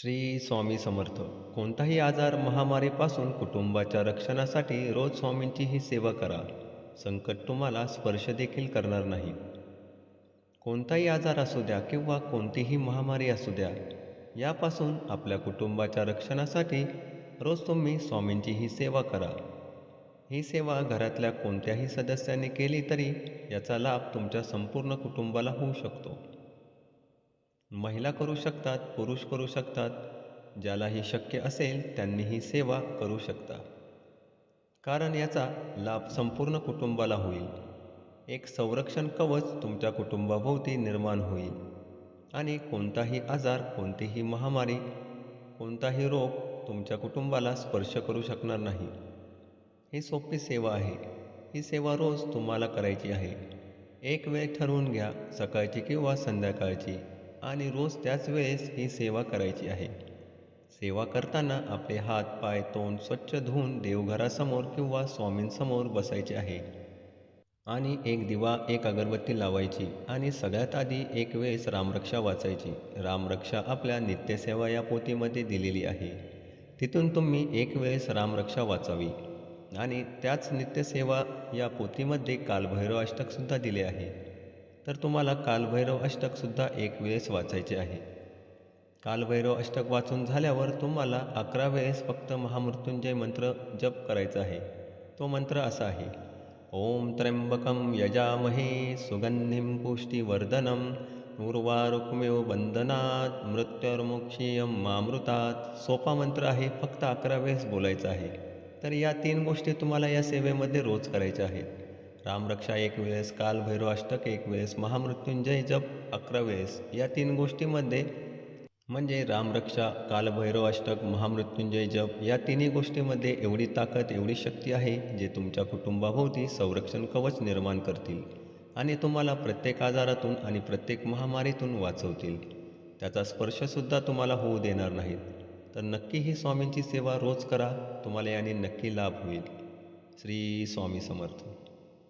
श्री स्वामी समर्थ. कोणताही आजार महामारीपासून कुटुंबाच्या रक्षणासाठी रोज स्वामींची ही सेवा करा. संकट तुम्हाला स्पर्श देखील करणार नाही. कोणताही आजार असू द्या किंवा कोणतीही महामारी असू द्या यापासून आपल्या कुटुंबाच्या रक्षणासाठी रोज तुम्ही स्वामींची ही सेवा करा. ही सेवा घरातल्या कोणत्याही सदस्याने केली तरी याचा लाभ तुमच्या संपूर्ण कुटुंबाला होऊ शकतो. महिला करू शकतात पुरुष करू शकतात. ज्यालाही शक्य असेल त्यांनी ही सेवा करू शकता. कारण याचा लाभ संपूर्ण कुटुंबाला होईल. एक संरक्षण कवच तुमच्या कुटुंबाभोवती निर्माण होईल. आणि कोणताही आजार कोणतीही महामारी कोणताही रोग तुमच्या कुटुंबाला स्पर्श करू शकणार नाही. ही सोपी सेवा आहे. ही सेवा रोज तुम्हाला करायची आहे. एक वेळ ठरवून घ्या सकाळची किंवा संध्याकाळची. आणि रोज त्याच वेळेस ही सेवा करायची आहे. सेवा करताना आपले हात पाय तोंड स्वच्छ धुवून देवघरासमोर किंवा स्वामींसमोर बसायचे आहे. आणि एक दिवा एक अगरबत्ती लावायची आणि सगळ्यात आधी एक वेळेस रामरक्षा वाचायची. रामरक्षा आपल्या नित्यसेवा या पोथीमध्ये दिलेली आहे. तिथून तुम्ही एक वेळेस रामरक्षा वाचावी. आणि त्याच नित्यसेवा या पोथीमध्ये कालभैरव अष्टकसुद्धा दिले आहे. तर तुम्हाला कालभैरव अष्टकसुद्धा एक वेळेस वाचायचे आहे. कालभैरव अष्टक वाचून झाल्यावर तुम्हाला अकरा वेळेस फक्त महामृत्युंजय मंत्र जप करायचा आहे. तो मंत्र असा आहे. ओम त्र्यंबकम यजामहे सुगंधिम पुष्टिवर्धनम उर्वारुक्मेव बंधनात मृत्युर्मुक्षीयम मामृतात. सोपा मंत्र आहे फक्त अकरा वेळेस बोलायचा आहे. तर या तीन गोष्टी तुम्हाला या सेवेमध्ये रोज करायच्या आहेत. रामरक्षा एक वेळेस कालभैरव अष्टक एक वेळेस महामृत्युंजय जप अकरा वेळेस. या तीन गोष्टीमध्ये म्हणजे रामरक्षा कालभैरव अष्टक महामृत्युंजय जप या तिन्ही गोष्टीमध्ये एवढी ताकद एवढी शक्ती आहे जे तुमच्या कुटुंबाभोवती संरक्षण कवच निर्माण करतील आणि तुम्हाला प्रत्येक आजारातून आणि प्रत्येक महामारीतून वाचवतील. त्याचा स्पर्शसुद्धा तुम्हाला होऊ देणार नाहीत. तर नक्की ही स्वामींची सेवा रोज करा तुम्हाला याने नक्की लाभ होईल. श्री स्वामी समर्थ.